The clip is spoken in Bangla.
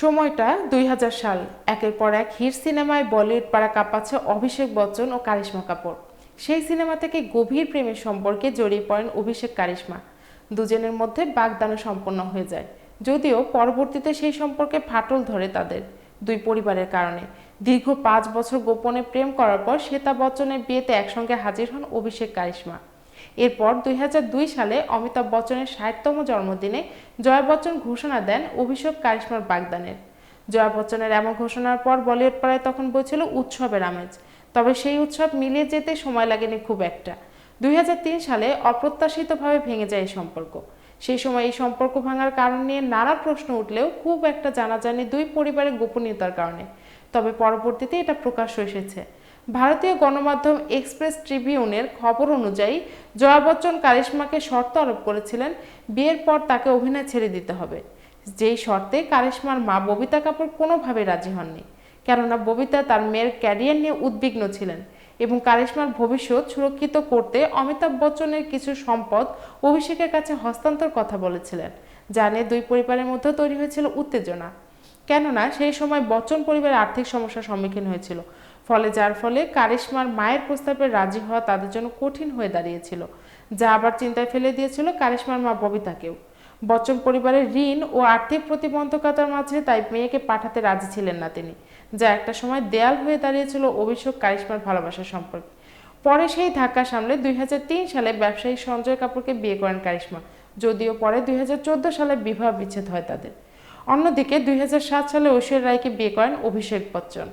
সময়টা দুই হাজার সাল। একের পর এক হিট সিনেমায় বলিউড পাড়া কাঁপাচ্ছে অভিষেক বচ্চন ও কারিশ্মা কাপুর। সেই সিনেমা থেকে গভীর প্রেমের সম্পর্কে জড়িয়ে পড়েন অভিষেক কারিশ্মা। দুজনের মধ্যে বাগদানো সম্পন্ন হয়ে যায়। যদিও পরবর্তীতে সেই সম্পর্কে ফাটল ধরে তাদের দুই পরিবারের কারণে। দীর্ঘ পাঁচ বছর গোপনে প্রেম করার পর শ্বেতা বচ্চনের বিয়েতে একসঙ্গে হাজির হন অভিষেক কারিশ্মা। এরপর দুই সালে অমিতাভ বচ্চনের ষাটতম জন্মদিনে জয়া বচ্চন ঘোষণা দেন অভিষেক কারিশ্মার বাগদানের। জয়া বচ্চনের এমন ঘোষণার পর বলিউড পাড়ায় তখন বইছিল উৎসবের আমেজ। তবে সেই উৎসব মিলিয়ে যেতে সময় লাগেনি খুব একটা। দুই হাজার তিন সালে অপ্রত্যাশিতভাবে ভেঙে যায় এই সম্পর্ক। সেই সময় এই সম্পর্ক ভাঙার কারণ নিয়ে নানা প্রশ্ন উঠলেও খুব একটা জানা যায়নি দুই পরিবারের গোপনীয়তার কারণে। তবে পরবর্তীতে এটা প্রকাশ্য এসেছে। ভারতীয় গণমাধ্যম এক্সপ্রেস ট্রিবিউনের খবর অনুযায়ী, জয়া বচ্চন কারিশ্মাকে শর্ত আরোপ করেছিলেন, বিয়ের পর তাকে অভিনয় ছেড়ে দিতে হবে। যেই শর্তে কারিশ্মার মা ববিতা কাপুর কোনোভাবে রাজি হননি। কেননা ববিতা তার মেয়ের ক্যারিয়ার নিয়ে উদ্বিগ্ন ছিলেন এবং কারিশ্মার ভবিষ্যৎ সুরক্ষিত করতে অমিতাভ বচ্চনের কিছু সম্পদ অভিষেকের কাছে হস্তান্তর কথা বলেছিলেন, যা নিয়ে দুই পরিবারের মধ্যে তৈরি হয়েছিল উত্তেজনা। কেননা সেই সময় বচ্চন পরিবারের আর্থিক সমস্যার সম্মুখীন হয়েছিল, ফলে যার ফলে কারিশ্মার মায়ের প্রস্তাবে রাজি হওয়া তাদের জন্য কঠিন হয়ে দাঁড়িয়েছিল, যা আবার চিন্তায় ফেলে দিয়েছিল কারিশ্মার মা ববিতাকেও। বচ্চন পরিবারের ঋণ ও আর্থিক প্রতিবন্ধকতার মাঝে তাই মেয়েকে পাঠাতে রাজি ছিলেন না তিনি, যা একটা সময় দেয়াল হয়ে দাঁড়িয়েছিল অভিষেক কারিশ্মার ভালোবাসা সম্পর্কে। পরে সেই ধাক্কা সামলে দুই হাজার তিন সালে ব্যবসায়ী সঞ্জয় কাপুরকে বিয়ে করেন কারিশ্মা, যদিও পরে দুই হাজার চোদ্দ সালে বিবাহ বিচ্ছেদ হয় তাদের। অন্যদিকে দুই হাজার সাত সালে ঐশ্বর্য রায়কে বিয়ে করেন অভিষেক বচ্চন।